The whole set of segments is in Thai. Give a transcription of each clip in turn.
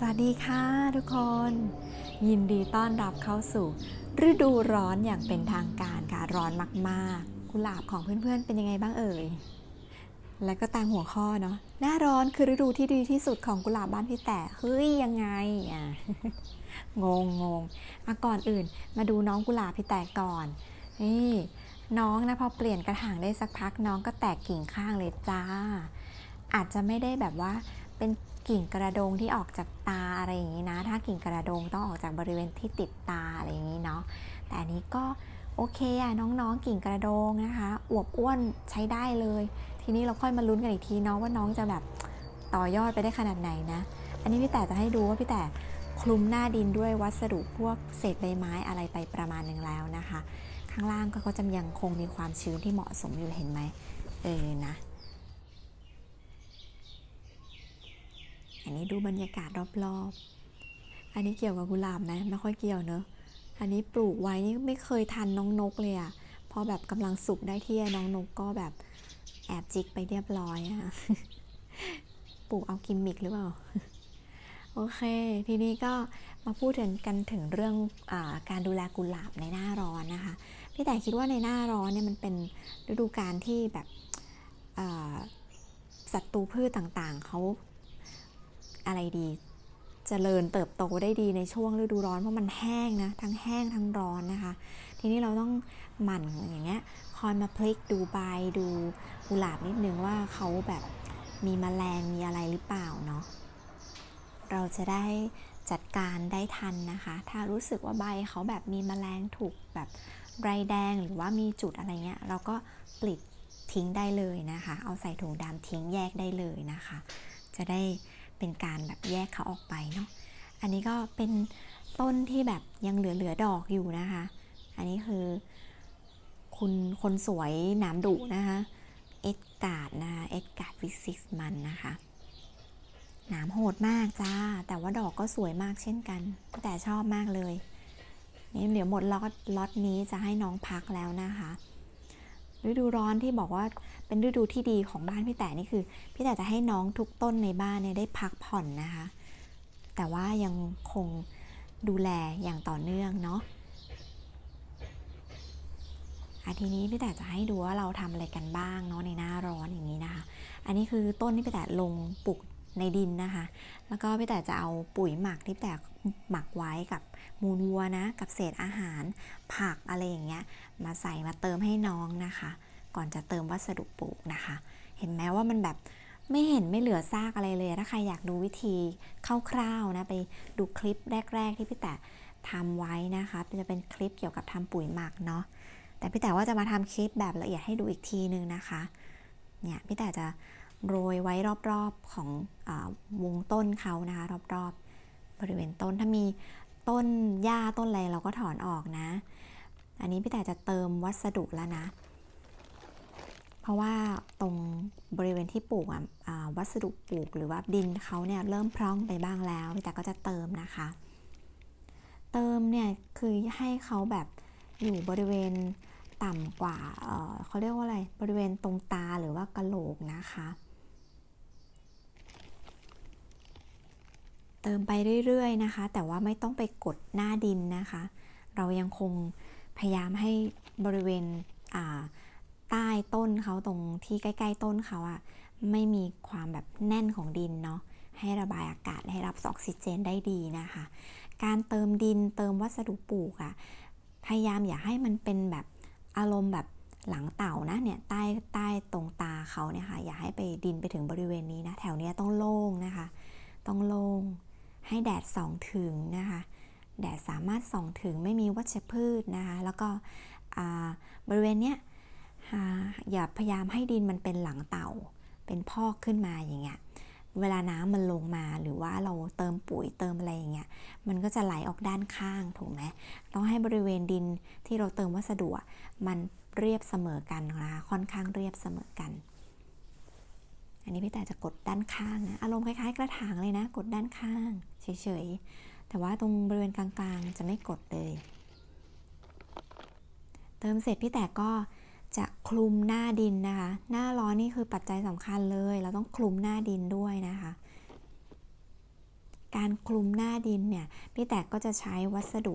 สวัสดีค่ะทุกคน ยินดีต้อนรับเข้าสู่ ฤดูร้อนอย่างเป็นทางการค่ะร้อนมากๆ กุหลาบของเพื่อนๆ เป็นยังไงบ้างเอ่ย และก็ตามหัวข้อเนาะหน้าร้อนคือฤดูที่ดีที่สุดของกุหลาบบ้านพี่แต่เฮ้ยยังไงอะงงงงอะก่อนอื่น มาดูน้องกุหลาบพี่แต่ก่อนนี่น้องนะพอเปลี่ยนกระถางได้สักพักน้องก็แตกกิ่งข้างเลยจ้า อาจจะไม่ได้แบบว่าเป็น กิ่งกระโดงที่ออกจากตาอะไรอย่างนี้นะ ถ้ากิ่งกระโดงต้องออกจากบริเวณที่ติดตาอะไรอย่างนี้เนาะ แต่อันนี้ก็โอเคอะน้องๆ กิ่งกระโดงนะคะ อวบอ้วนใช้ได้เลย ทีนี้เราค่อยมาลุ้นกันอีกทีเนาะว่าน้องจะแบบต่อยอดไปได้ขนาดไหนนะ อันนี้พี่แต่จะให้ดูว่าพี่แต่คลุมหน้าดินด้วยวัสดุพวกเศษใบไม้อะไรไปประมาณหนึ่งแล้วนะคะ ข้างล่างก็ก็จะยังคงมีความชื้นที่เหมาะสมอยู่เห็นไหมเออนะ อันนี้ดูบรรยากาศรอบๆ อันนี้เกี่ยวกับกุหลาบไหมไม่ค่อยเกี่ยวเนอะ อันนี้ปลูกไว้นี่ไม่เคยทันน้องนกเลยอะพอแบบกำลังสุกได้ที่น้องนกก็แบบแอบจิกไปเรียบร้อยอะปลูกเอากิมมิกหรือเปล่า โอเค ทีนี้ก็มาพูดถึงกันถึงเรื่องอการดูแลกุหลาบในหน้าร้อนนะคะ พี่แต่คิดว่าในหน้าร้อนเนี่ยมันเป็นฤดูกาลที่แบบศัตรูพืชต่างๆเขา อะไรดีจเจริญเติบโตได้ดีในช่วงฤดูร้อนเพราะมันแห้งนะทั้งแห้งทั้งร้อนนะคะ ทีนี้เราต้องหมั่นอย่างเงี้ยคอยมาพลิกดูใบดูกุหลาบนิดนึงว่าเขาแบบมีแมลงมีอะไรหรือเปล่าเนาะเราจะได้จัดการได้ทันนะคะ ถ้ารู้สึกว่าใบเขาแบบมีแมลงถูกแบบไรแดงหรือว่ามีจุดอะไรเงี้ย เราก็ปลิดทิ้งได้เลยนะคะ เอาใส่ถุงดำทิ้งแยกได้เลยนะคะ จะได้ เป็นการแบบแยกเขาออกไปเนาะอันนี้ก็เป็นต้นที่แบบยังเหลือๆดอกอยู่นะคะ อันนี้คือคุณคนสวยหนามดุนะคะเอ็ดการ์ดนะคะเอ็ดการ์ดวิซิสมันนะคะหนามโหดมากจ้า แต่ว่าดอกก็สวยมากเช่นกัน แต่ชอบมากเลย นี่เดี๋ยวหมดล็อตล็อตนี้จะให้น้องพักแล้วนะคะ ฤดูร้อนที่บอกว่าเป็นฤดูที่ดีของบ้านพี่แต่นี่คือ พี่แต่จะให้น้องทุกต้นในบ้านเนี่ยได้พักผ่อนนะคะ แต่ว่ายังคงดูแลอย่างต่อเนื่องเนาะอาทีนี้พี่แต่จะให้ดูว่าเราทำอะไรกันบ้างเนาะในหน้าร้อนอย่างนี้นะคะ อันนี้คือต้นที่พี่แต่ลงปลูก ในดินนะคะ แล้วก็พี่แต่จะเอาปุ๋ยหมักที่แต่หมักไว้กับมูลวัวนะ กับเศษอาหาร ผักอะไรอย่างเงี้ย มาใส่มาเติมให้น้องนะคะ ก่อนจะเติมวัสดุปลูกนะคะ เห็นไหมว่ามันแบบไม่เห็นไม่เหลือซากอะไรเลย ถ้าใครอยากดูวิธีคร่าวๆนะ ไปดูคลิปแรก ๆ ที่พี่แต่ทำไว้นะคะ จะเป็นคลิปเกี่ยวกับทำปุ๋ยหมักเนาะ แต่พี่แต่ว่าจะมาทำคลิปแบบละเอียดให้ดูอีกทีนึงนะคะ เนี่ยพี่แต่จะ โรยไว้รอบๆของอวงต้นเขานะคะ รอบๆ บริเวณต้นถ้ามีต้นหญ้าต้นอะไรเราก็ถอนออกนะ อันนี้พี่แต่จะเติมวัสดุแล้วนะ เพราะว่าตรงบริเวณที่ปลูกวัสดุปลูกหรือว่าดินเขาเนี่ยเริ่มพร่องไปบ้างแล้วพี่แต่ก็จะเติมนะคะ เติมเนี่ยคือให้เขาแบบอยู่บริเวณต่ำกว่าเเขาเรียกว่าอะไร บริเวณตรงตาหรือว่ากะโหลกนะคะ เติมไปเรื่อยๆนะคะ แต่ว่าไม่ต้องไปกดหน้าดินนะคะ เรายังคงพยายามให้บริเวณใต้ต้นเขาตรงที่ใกล้ ๆ ต้นเขาอะไม่มีความแบบแน่นของดินเนาะให้ระบายอากาศให้รับออกซิเจนได้ดีนะคะ การเติมดินเติมวัสดุปลูกอะพยายามอย่าให้มันเป็นแบบอารมณ์แบบหลังเต่านะเนี่ยใต้ใต้ตรงตาเขาเนี่ยค่ะอย่าให้ไปดินไปถึงบริเวณนี้นะแถวนี้ต้องโล่งนะคะ ต้องโล่ง ให้แดดส่องถึงนะคะ แดดสามารถส่องถึงไม่มีวัชพืชนะคะ แล้วก็บริเวณเนี้ยอย่าพยายามให้ดินมันเป็นหลังเต่า เป็นพอกขึ้นมาอย่างเงี้ย เวลาน้ำมันลงมาหรือว่าเราเติมปุ๋ยเติมอะไรอย่างเงี้ย มันก็จะไหลออกด้านข้างถูกไหมต้องให้บริเวณดินที่เราเติมวัสดุมันเรียบเสมอกันนะคะ ค่อนข้างเรียบเสมอกัน อันนี้พี่แต่จะกดด้านข้างนะอารมณ์คล้ายๆ กระถางเลยนะ กดด้านข้างเฉยๆ แต่ว่าตรงบริเวณกลางๆ จะไม่กดเลย เติมเสร็จพี่แต่ก็จะคลุมหน้าดินนะคะ หน้าร้อนนี่คือปัจจัยสำคัญเลย เราต้องคลุมหน้าดินด้วยนะคะ การคลุมหน้าดินเนี่ยพี่แต่ก็จะใช้วัสดุ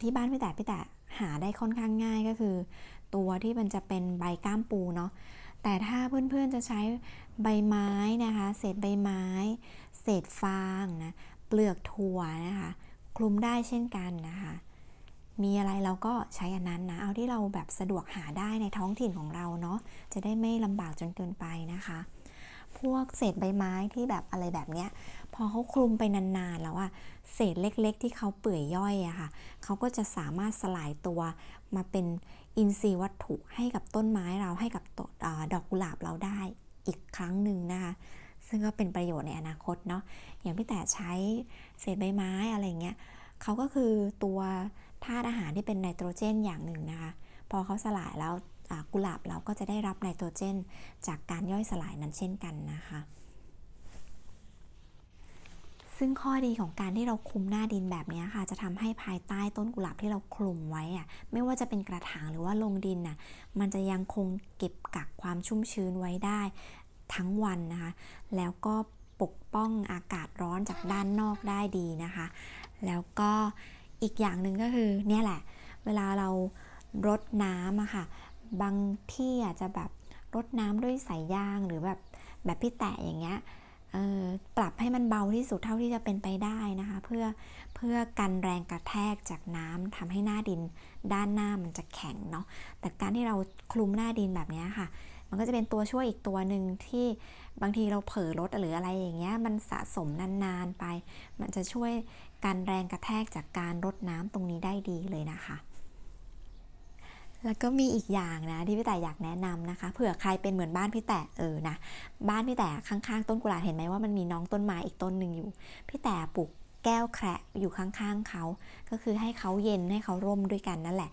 ที่บ้านพี่แต่พี่แต่หาได้ค่อนข้างง่ายก็คือ ตัวที่มันจะเป็นใบก้ามปูเนาะ แต่ถ้าเพื่อนๆจะใช้ใบไม้นะคะ เศษใบไม้ เศษฟางนะเปลือกถั่วนะคะ คลุมได้เช่นกันนะคะ มีอะไรเราก็ใช้อันนั้นนะ เอาที่เราแบบสะดวกหาได้ในท้องถิ่นของเราเนาะจะได้ไม่ลำบากจนเกินไปนะคะ พวกเศษใบไม้ที่แบบอะไรแบบเนี้ยพอเขาคลุมไปนานๆแล้วอะเศษเล็กๆ ที่เขาเปื่อยย่อยอะค่ะเขาก็จะสามารถสลายตัวมาเป็น อินทรีย์วัตถุให้กับต้นไม้เราให้กับอดอกกุหลาบเราได้อีกครั้งหนึ่งนะคะซึ่งก็เป็นประโยชน์ในอนาคตเนาะอย่างพี่แต่ใช้เศษใบไม้อะไรเงี้ยเขาก็คือตัวธาตุอาหารที่เป็นไนโตรเจนอย่างหนึ่งนะคะพอเขาสลายแล้วกุหลาบเราก็จะได้รับไนโตรเจน จากการย่อยสลายนั้นเช่นกันนะคะ ซึ่งข้อดีของการที่เราคลุมหน้าดินแบบนี้ค่ะ จะทำให้ภายใต้ต้นกุหลาบที่เราคลุมไว้อะไม่ว่าจะเป็นกระถางหรือว่าลงดินน่ะมันจะยังคงเก็บกักความชุ่มชื้นไว้ได้ทั้งวันนะคะ แล้วก็ปกป้องอากาศร้อนจากด้านนอกได้ดีนะคะ แล้วก็อีกอย่างหนึ่งก็คือเนี่ยแหละ เวลาเรารดน้ำอะค่ะ บางที่อาจจะแบบรดน้ำด้วยสายยางหรือแบบแบบพี่แตะอย่างเงี้ย ปรับให้มันเบาที่สุดเท่าที่จะเป็นไปได้นะคะ เพื่อเพื่อกันแรงกระแทกจากน้ำทำให้หน้าดินด้านหน้ามันจะแข็งเนาะแต่การที่เราคลุมหน้าดินแบบนี้ค่ะ มันก็จะเป็นตัวช่วยอีกตัวหนึ่งที่บางทีเราเผลอรถหรืออะไรอย่างเงี้ยมันสะสมนานๆไป มันจะช่วยกันแรงกระแทกจากการรดน้ำตรงนี้ได้ดีเลยนะคะ แล้วก็มีอีกอย่างนะที่พี่แต่อยากแนะนำนะคะ เผื่อใครเป็นเหมือนบ้านพี่แต่เออนะบ้านพี่แต่ข้างๆ ต้นกุหลาบเห็นไหมว่ามันมีน้องต้นไม้อีกต้นหนึ่งอยู่ พี่แต่ปลูกแก้วแคระอยู่ข้างๆเขา ก็คือให้เขาเย็นให้เขาร่มด้วยกันนั่นแหละ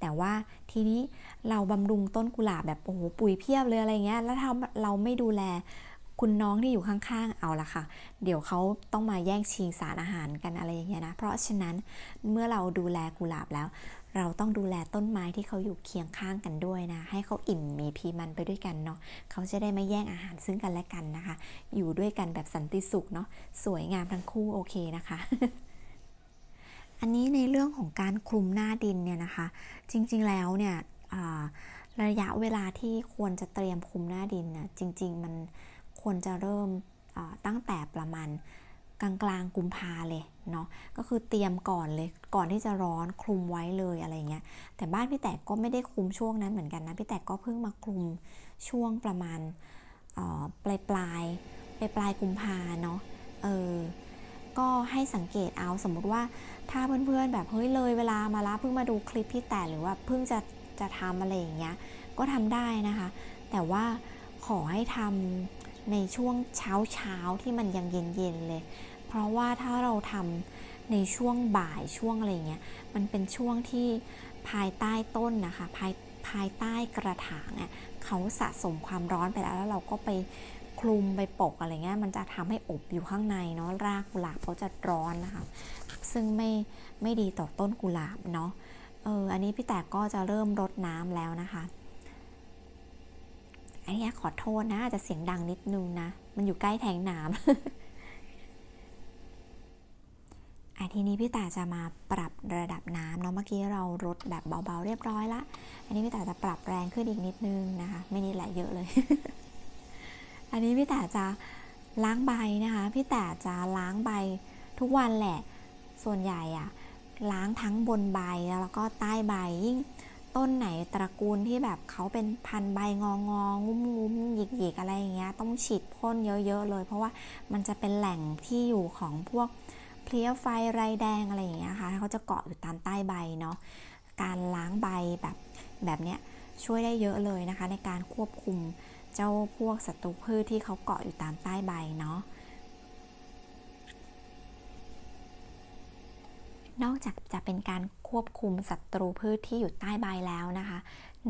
แต่ว่าทีนี้เราบำรุงต้นกุหลาบแบบโอ้โหปุ๋ยเพียบเลยอะไรเงี้ย แล้วถ้าเราไม่ดูแลคุณน้องที่อยู่ข้างๆ เอาละค่ะ เดี๋ยวเขาต้องมาแย่งชิงสารอาหารกันอะไรอย่างเงี้ยนะ เพราะฉะนั้นเมื่อเราดูแลกุหลาบแล้ว เราต้องดูแลต้นไม้ที่เขาอยู่เคียงข้างกันด้วยนะ ให้เขาอิ่มมีพีมันไปด้วยกันเนาะเขาจะได้ไม่แย่งอาหารซึ่งกันและกันนะคะ อยู่ด้วยกันแบบสันติสุขเนาะสวยงามทั้งคู่โอเคนะคะอันนี้ในเรื่องของการคลุมหน้าดินเนี่ยนะคะ จริงๆแล้วเนี่ยระยะเวลาที่ควรจะเตรียมคลุมหน้าดินนะจริง ๆ มันควรจะเริ่มตั้งแต่ประมาณ กลางกลางๆกุมภาเลยเนาะก็คือเตรียมก่อนเลยก่อนที่จะร้อนคลุมไว้เลยอะไรเงี้ยแต่บ้านพี่แตกก็ไม่ได้คลุมช่วงนั้นเหมือนกันนะพี่แตกก็เพิ่งมาคลุมช่วงประมาณปลายปลายปลายปลายกุมภาเนาะเออก็ให้สังเกตเอาสมมุติว่าถ้าเพื่อนๆแบบเฮ้ยเลยเวลามาละเพิ่งมาดูคลิปพี่แต่หรือว่าเพิ่งจะจะทำอะไรอย่างเงี้ยก็ทำได้นะคะ แต่ว่าขอให้ทำในช่วงเช้าเช้าที่มันยังเย็นๆเลย เพราะว่าถ้าเราทำในช่วงบ่ายช่วงอะไรเงี้ย มันเป็นช่วงที่ภายใต้ต้นนะคะ ภายภายใต้กระถางเนี่ยเขาสะสมความร้อนไปแล้วแล้วเราก็ไปคลุมไปปกอะไรเงี้ยมันจะทำให้อบอยู่ข้างในเนาะรากกุหลาบเขาจะร้อนนะคะ ซึ่งไม่ไม่ดีต่อต้นกุหลาบเนาะเอออันนี้พี่แตกก็จะเริ่มรดน้ำแล้วนะคะอันนี้ขอโทษนะอาจจะเสียงดังนิดนึงนะ มันอยู่ใกล้แทงน้ำ อะทีนี้พี่ตาจะมาปรับระดับน้ำเนาะเมื่อกี้เราลดแบบเบาๆเรียบร้อยละ อันนี้พี่ตาจะปรับแรงขึ้นอีกนิดนึงนะคะ ไม่นิดแหละเยอะเลย อันนี้พี่ตาจะล้างใบนะคะ พี่ตาจะล้างใบทุกวันแหละ ส่วนใหญ่อะล้างทั้งบนใบแล้วก็ใต้ใบยิ่งต้นไหนตระกูลที่แบบเขาเป็นพันใบงองงงุ้มงุ้มหยิกหยิกอะไรอย่างเงี้ยต้องฉีดพ่นเยอะๆเลย เพราะว่ามันจะเป็นแหล่งที่อยู่ของพวก เพลี้ยไฟไรแดงอะไรอย่างเงี้ยค่ะเขาจะเกาะอยู่ตามใต้ใบเนาะการล้างใบแบบแบบเนี้ยช่วยได้เยอะเลยนะคะ ในการควบคุมเจ้าพวกศัตรูพืชที่เขาเกาะอยู่ตามใต้ใบเนาะนอกจากจะเป็นการควบคุมศัตรูพืชที่อยู่ใต้ใบแล้วนะคะ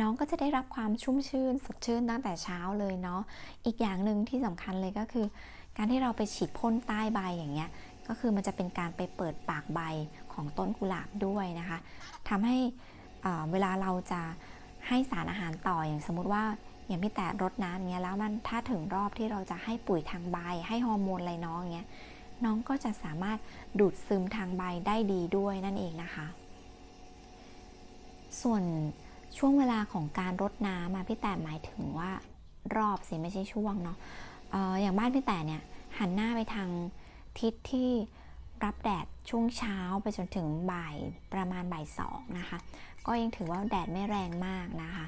น้องก็จะได้รับความชุ่มชื่นสดชื่นตั้งแต่เช้าเลยเนาะอีกอย่างหนึ่งที่สำคัญเลยก็คือ การที่เราไปฉีดพ่นใต้ใบอย่างเงี้ย ก็คือมันจะเป็นการไปเปิดปากใบของต้นกุหลาบด้วยนะคะทำให้เวลาเราจะให้สารอาหารต่ออย่างสมมติว่าอย่างพี่แต่รดน้ำเงี้ยแล้วมันถ้าถึงรอบที่เราจะให้ปุ๋ยทางใบ ให้ฮอร์โมนอะไรน้องเงี้ยน้องก็จะสามารถดูดซึมทางใบได้ดีด้วยนั่นเองนะคะ ส่วนช่วงเวลาของการรดน้ำอะพี่แต่หมายถึงว่ารอบสิไม่ใช่ช่วงเนาะอออย่างบ้านพี่แต่เนี่ยหันหน้าไปทาง ทิศที่รับแดดช่วงเช้าไปจนถึงบ่ายประมาณบ่ายสองนะคะ ก็ยังถือว่าแดดไม่แรงมากนะคะ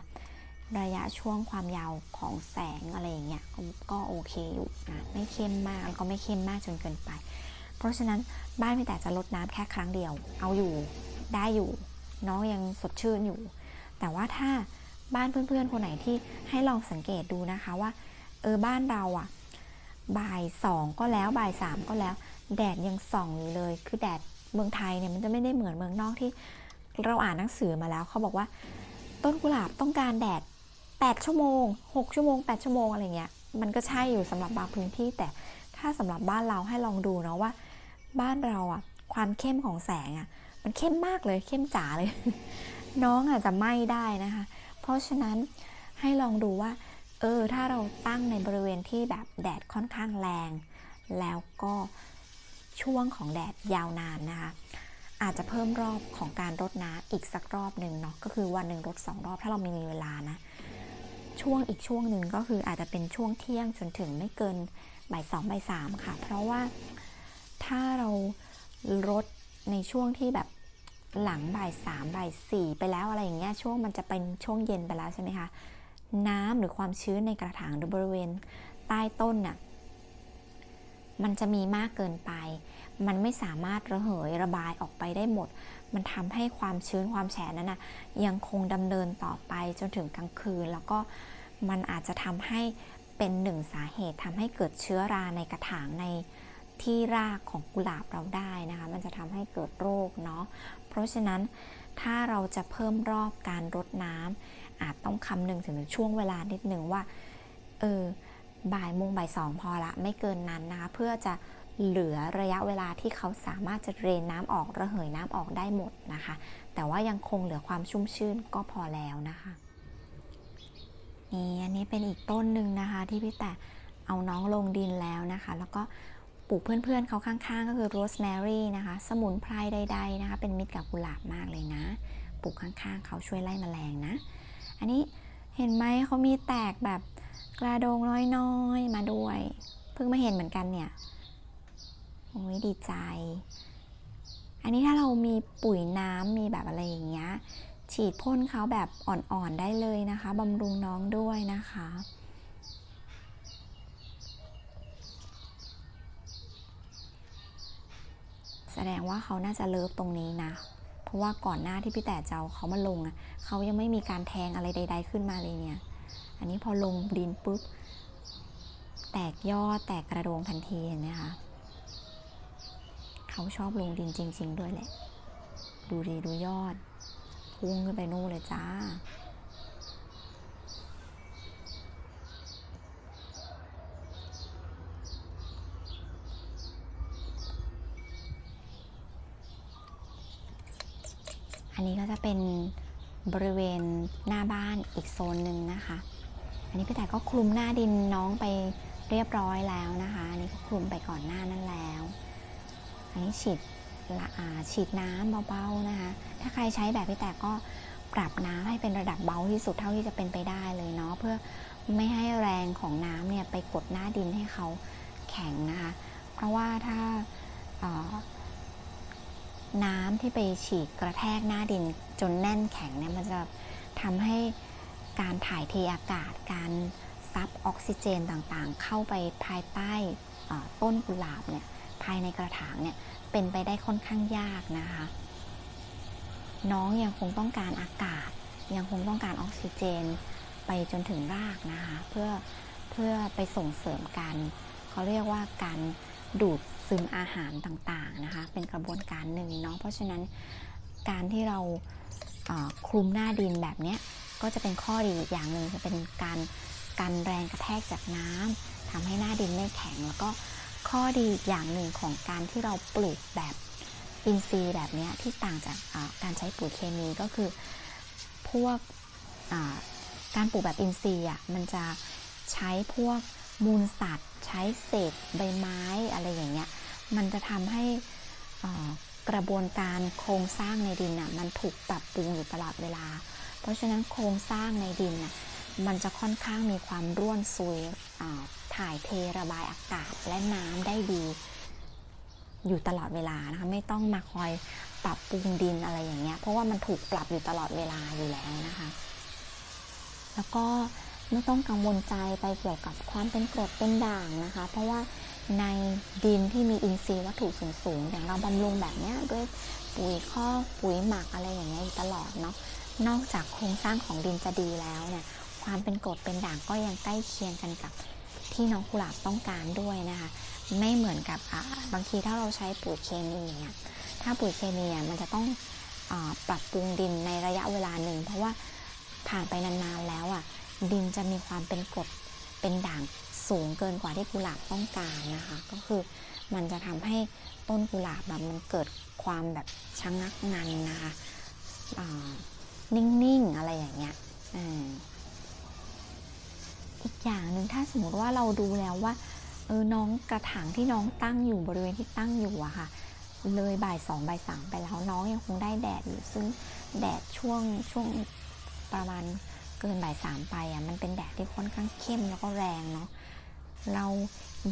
ระยะช่วงความยาวของแสงอะไรอย่างเงี้ยก็ก็โอเคอยู่นะไม่เข้มมากแล้วก็ไม่เข้มมากจนเกินไป เพราะฉะนั้นบ้านพี่แต่จะลดน้ำแค่ครั้งเดียว เอาอยู่ได้อยู่ น้องยังสดชื่นอยู่ แต่ว่าถ้าบ้านเพื่อนๆคนไหนที่ให้ลองสังเกตดูนะคะว่าเออบ้านเราอะ บ่ายสองก็แล้วบ่ายสามก็แล้ว แดดยังส่องอยู่เลย คือแดดเมืองไทยเนี่ยมันจะไม่ได้เหมือนเมืองนอกที่เราอ่านหนังสือมาแล้วเขาบอกว่าต้นกุหลาบต้องการแดด 8 ชั่วโมง 6 ชั่วโมง 8 ชั่วโมงอะไรเงี้ย มันก็ใช่อยู่สำหรับบางพื้นที่ แต่ถ้าสำหรับบ้านเราให้ลองดูเนาะว่า บ้านเราอะความเข้มของแสงอะมันเข้มมากเลยเข้มจ๋าเลย น้องอาจจะไหม้ได้นะคะ เพราะฉะนั้นให้ลองดูว่า เออถ้าเราตั้งในบริเวณที่แบบแดดค่อนข้างแรง แล้วก็ช่วงของแดดยาวนานนะคะอาจจะเพิ่มรอบของการรดน้ำอีกสักรอบหนึ่งเนาะก็คือวันหนึ่งรดสองรอบถ้าเรามีเวลานะช่วงอีกช่วงหนึ่งก็คืออาจจะเป็นช่วงเที่ยงจนถึงไม่เกินบ่ายสองบ่ายสามค่ะ เพราะว่าถ้าเรารดในช่วงที่แบบหลังบ่ายสามบ่ายสี่ไปแล้วอะไรอย่างเงี้ยช่วงมันจะเป็นช่วงเย็นไปแล้วใช่ไหมคะ น้ำหรือความชื้นในกระถางหรือบริเวณใต้ต้นน่ะมันจะมีมากเกินไป มันไม่สามารถระเหยระบายออกไปได้หมด มันทำให้ความชื้นความแฉะนั้นนะยังคงดำเนินต่อไปจนถึงกลางคืน แล้วก็มันอาจจะทำให้เป็นหนึ่งสาเหตุทำให้เกิดเชื้อราในกระถางในที่รากของกุหลาบเราได้นะคะ มันจะทำให้เกิดโรคเนาะ เพราะฉะนั้นถ้าเราจะเพิ่มรอบการรดน้ำ อาจต้องคำนึงถึงช่วงเวลานิดนึงว่า เออ บ่ายโมงบ่ายสองพอละ ไม่เกินนั้นนะคะ เพื่อจะเหลือระยะเวลาที่เขาสามารถจะเรนน้ำออกระเหยน้ำออกได้หมดนะคะ แต่ว่ายังคงเหลือความชุ่มชื่นก็พอแล้วนะคะ นี่อันนี้เป็นอีกต้นหนึ่งนะคะ ที่พี่แต่เอาน้องลงดินแล้วนะคะ แล้วก็ปลูกเพื่อนๆเขาข้างๆ ก็คือโรสแมรี่นะคะ สมุนไพรใดๆนะคะ เป็นมิตรกับกุหลาบมากเลยนะ ปลูกข้างๆ เขาช่วยไล่แมลงนะ อันนี้เห็นไหมเขามีแตกแบบกระโดงน้อยๆมาด้วย เพิ่งมาเห็นเหมือนกันเนี่ยโอ้ยดีใจ อันนี้ถ้าเรามีปุ๋ยน้ำมีแบบอะไรอย่างเงี้ยฉีดพ่นเขาแบบอ่อนๆได้เลยนะคะบำรุงน้องด้วยนะคะแสดงว่าเขาน่าจะเลิฟตรงนี้นะ ราะว่าก่อนหน้าที่พี่แต่เจ้าเขามาลงอะเขายังไม่มีการแทงอะไรใด ๆ ขึ้นมาเลยเนี่ย อันนี้พอลงดินปุ๊บ แตกยอดแตกกระโดงทันทีเห็นไหมคะเขาชอบลงดินจริง ๆ ด้วยแหละ ดูดีดูยอด พุ่งขึ้นไปนู่นเลยจ้า นนี้ก็จะเป็นบริเวณหน้าบ้านอีกโซนหนึ่งนะคะ อันนี้พี่แต่ก็คลุมหน้าดินน้องไปเรียบร้อยแล้วนะคะ อันนี้ก็คลุมไปก่อนหน้านั้นแล้ว อันนี้ฉีดละอาฉีดน้ำเบาๆนะคะ ถ้าใครใช้แบบพี่แต่ก็ปรับน้ำให้เป็นระดับเบาที่สุดเท่าที่จะเป็นไปได้เลยเนาะเพื่อไม่ให้แรงของน้ำเนี่ยไปกดหน้าดินให้เขาแข็งนะคะ เพราะว่าถ้า น้ำที่ไปฉีดกระแทกหน้าดินจนแน่นแข็งเนี่ยมันจะทำให้การถ่ายเทอากาศการซับออกซิเจนต่างๆ เข้าไปภายใต้ต้นกุหลาบเนี่ยภายในกระถางเนี่ยเป็นไปได้ค่อนข้างยากนะคะ น้องยังคงต้องการอากาศ ยังคงต้องการออกซิเจนไปจนถึงรากนะคะ เพื่อเพื่อไปส่งเสริมการเขาเรียกว่าการดูด ซึมอาหารต่างๆนะคะ เป็นกระบวนการหนึ่งเนาะเพราะฉะนั้นการที่เราเอ่อคลุมหน้าดินแบบเนี้ยก็จะเป็นข้อดีอย่างหนึ่งจะเป็นการกันแรงกระแทกจากน้ำทำให้หน้าดินไม่แข็ง แล้วก็ข้อดีอย่างหนึ่งของการที่เราปลูกแบบอินทรีย์แบบเนี้ยที่ต่างจากาการใช้ปุ๋ยเคมีก็คือพวกาการปลูกแบบอินทรีย์อะมันจะใช้พวกมูลสัตว์ ใช้เศษใบไม้อะไรอย่างเงี้ย มันจะทำให้กระบวนการโครงสร้างในดินน่ะมันถูกปรับปรุงอยู่ตลอดเวลา เพราะฉะนั้นโครงสร้างในดินน่ะมันจะค่อนข้างมีความร่วนซุยถ่ายเทระบายอากาศและน้ำได้ดี อยู่ตลอดเวลานะคะไม่ต้องมาคอยปรับปรุงดินอะไรอย่างเงี้ยเพราะว่ามันถูกปรับอยู่ตลอดเวลาอยู่แล้วนะคะ แล้วก็ ไม่ต้องกังวลใจไปเกี่ยวกับความเป็นกรดเป็นด่างนะคะ เพราะว่าในดินที่มีอินทรีย์วัตถุสูงๆอย่างเราบำรุงแบบนี้ด้วยปุ๋ยข้อปุ๋ยหมักอะไรอย่างเงี้ยตลอดเนาะนอกจากโครงสร้างของดินจะดีแล้วเนี่ยความเป็นกรดเป็นด่างก็ยังใกล้เคียงกันกับที่น้องกุหลาบต้องการด้วยนะคะ ไม่เหมือนกับบางทีถ้าเราใช้ปุ๋ยเคมีเนี่ยถ้าปุ๋ยเคมีมันจะต้องอปรับปรุงดินในระยะเวลาหนึ่งเพราะว่าผ่านไปนานๆแล้วอะ ดินจะมีความเป็นกรดเป็นด่างสูงเกินกว่าที่กุหลาบต้องการนะคะ ก็คือมันจะทำให้ต้นกุหลาบแบบมันเกิดความแบบชะงักงันนะคะนิ่งๆอะไรอย่างเงี้ยอีกอย่างหนึ่งถ้าสมมติว่าเราดูแล้วว่าเออน้องกระถางที่น้องตั้งอยู่บริเวณที่ตั้งอยู่อะค่ะ เลยบ่ายสองบ่ายสามไปแล้วน้องยังคงได้แดดอยู่ซึ่งแดดช่วงช่วงประมาณ กินบ่ายสามไปอะมันเป็นแดดที่ค่อนข้างเข้มแล้วก็แรงเนาะเรา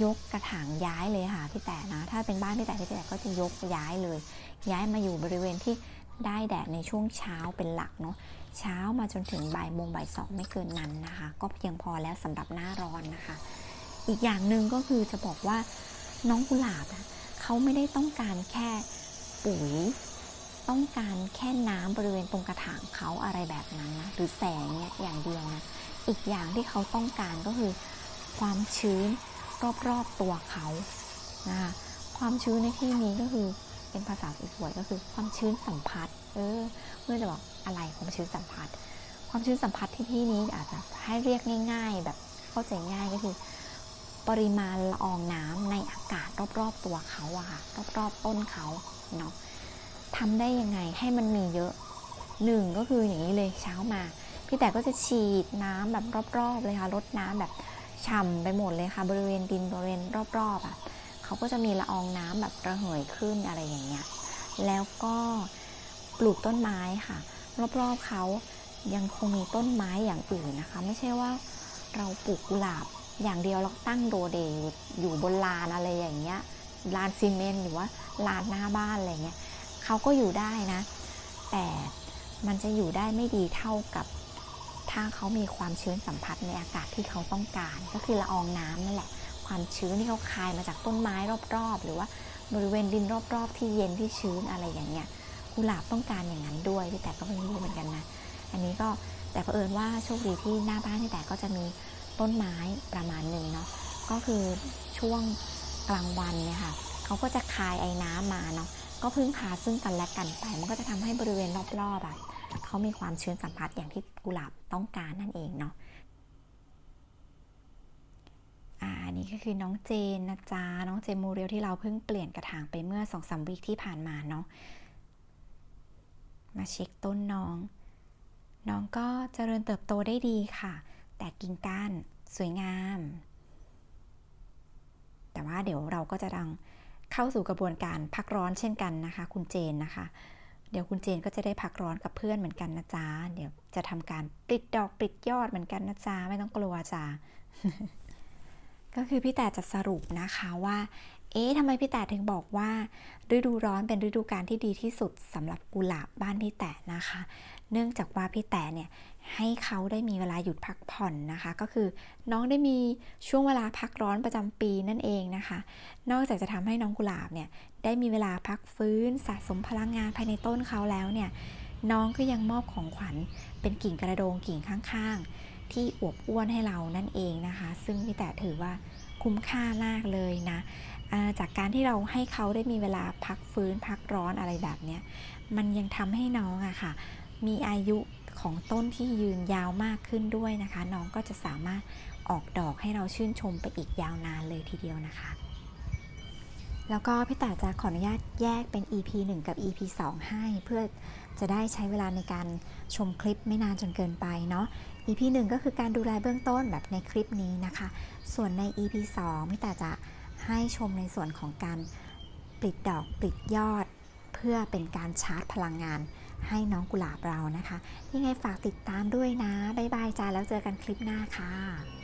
ยกกระถางย้ายเลยค่ะพี่แต่นะ ถ้าเป็นบ้านพี่แต่พี่แต่ก็จะยกย้ายเลย ย้ายมาอยู่บริเวณที่ได้แดดในช่วงเช้าเป็นหลักเนาะเช้ามาจนถึงบ่ายโมงบ่ายสองไม่เกินนั้นนะคะ ก็เพียงพอแล้วสำหรับหน้าร้อนนะคะ อีกอย่างหนึ่งก็คือจะบอกว่าน้องกุหลาบเขาไม่ได้ต้องการแค่ปุ๋ย ต้องการแค่น้ำบริเวณตรงกระถางเขาอะไรแบบนั้นนะหรือแสงเนี่ยอย่างเดียวนะอีกอย่างที่เขาต้องการก็คือ ความชื้นรอบๆตัวเขานะคะความชื้นในที่นี้ก็คือเป็นภาษาสวยๆก็คือความชื้นสัมผัส เออเมื่อจะบอกอะไรความชื้นสัมผัส ความชื้นสัมผัสที่ที่นี้อาจจะให้เรียกง่าย ๆ แบบเข้าใจง่ายก็คือ ปริมาณละอองน้ำในอากาศรอบๆตัวเขาอะค่ะรอบๆต้นเขาเนาะ ทำได้ยังไงให้มันมีเยอะหนึ่งก็คืออย่างนี้เลยเช้ามา พี่แต่ก็จะฉีดน้ำแบบรอบๆเลยค่ะรดน้ำแบบฉ่ำไปหมดเลยค่ะ บริเวณดินบริเวณรอบๆอะเขาก็จะมีละอองน้ำแบบระเหยขึ้นอะไรอย่างเงี้ยแล้วก็ปลูกต้นไม้ค่ะ รอบๆเขายังคงมีต้นไม้อย่างอื่นนะคะ ไม่ใช่ว่าเราปลูกกุหลาบอย่างเดียวเราตั้งโดเดย์อยู่บนลานอะไรอย่างเงี้ยลานซีเมนต์หรือว่าลานหน้าบ้านอะไรเงี้ย เขาก็อยู่ได้นะ แต่มันจะอยู่ได้ไม่ดีเท่ากับถ้าเขามีความชื้นสัมผัสในอากาศที่เขาต้องการ ก็คือละอองน้ำนั่นแหละ ความชื้นที่เขาคายมาจากต้นไม้รอบๆ หรือว่าบริเวณดินรอบๆ ที่เย็นที่ชื้นอะไรอย่างเงี้ยกุหลาบต้องการอย่างนั้นด้วยพี่แต่ก็ไม่รู้เหมือนกันนะ อันนี้ก็แต่เผอิญว่าโชคดีที่หน้าบ้านพี่แต่ก็จะมีต้นไม้ประมาณหนึ่งเนาะก็คือช่วงกลางวันเนี่ยค่ะเขาก็จะคายไอ้น้ำมาเนาะ ก็พึ่งพาซึ่งกันและกันไป มันก็จะทำให้บริเวณรอบๆอะเขามีความชื้นสัมผัสอย่างที่กุหลาบต้องการนั่นเองเนาะอ่าอันนี้ก็คือน้องเจนนะจ๊ะน้องเจนโมเรลที่เราเพิ่งเปลี่ยนกระถางไปเมื่อสองสามวีคที่ผ่านมาเนาะมาเช็คต้นน้อง น้องก็เจริญเติบโตได้ดีค่ะ แตกกิ่งก้านสวยงาม แต่ว่าเดี๋ยวเราก็จะดัง เข้าสู่กระบวนการพักร้อนเช่นกันนะคะ คุณเจนนะคะ เดี๋ยวคุณเจนก็จะได้พักร้อนกับเพื่อนเหมือนกันนะจ๊ะเดี๋ยวจะทำการปิดดอกปิดยอดเหมือนกันนะจ๊ะไม่ต้องกลัวจ้ะก็คือพี่แต่จะสรุปนะคะว่า เอ๊ะทำไมพี่แต่ถึงบอกว่า ฤดูร้อนเป็นฤดูกาลที่ดีที่สุดสำหรับกุหลาบบ้านพี่แต่นะคะ เนื่องจากว่าพี่แต่เนี่ยให้เขาได้มีเวลาหยุดพักผ่อนนะคะ ก็คือน้องได้มีช่วงเวลาพักร้อนประจำปีนั่นเองนะคะ นอกจากจะทำให้น้องกุหลาบเนี่ยได้มีเวลาพักฟื้นสะสมพลังงานภายในต้นเขาแล้วเนี่ยน้องก็ยังมอบของขวัญเป็นกิ่งกระโดงกิ่งข้างๆ ที่อวบอ้วนให้เรานั่นเองนะคะ ซึ่งพี่แต่ถือว่าคุ้มค่ามากเลยนะ จากการที่เราให้เขาได้มีเวลาพักฟื้นพักร้อนอะไรแบบนี้มันยังทำให้น้องอะค่ะ มีอายุของต้นที่ยืนยาวมากขึ้นด้วยนะคะ น้องก็จะสามารถออกดอกให้เราชื่นชมไปอีกยาวนานเลยทีเดียวนะคะ แล้วก็พี่แต่จะขออนุญาตแยกเป็น EP 1 กับ EP 2 ให้เพื่อจะได้ใช้เวลาในการชมคลิปไม่นานจนเกินไปเนาะ EP 1 ก็คือการดูแลเบื้องต้นแบบในคลิปนี้นะคะ ส่วนใน EP 2พี่แต่จะ ให้ชมในส่วนของการปลิดดอกปลิดยอด เพื่อเป็นการชาร์จพลังงานให้น้องกุหลาบเรานะคะ ยังไงฝากติดตามด้วยนะ บ๊ายบายจ้าแล้วเจอกันคลิปหน้าค่ะ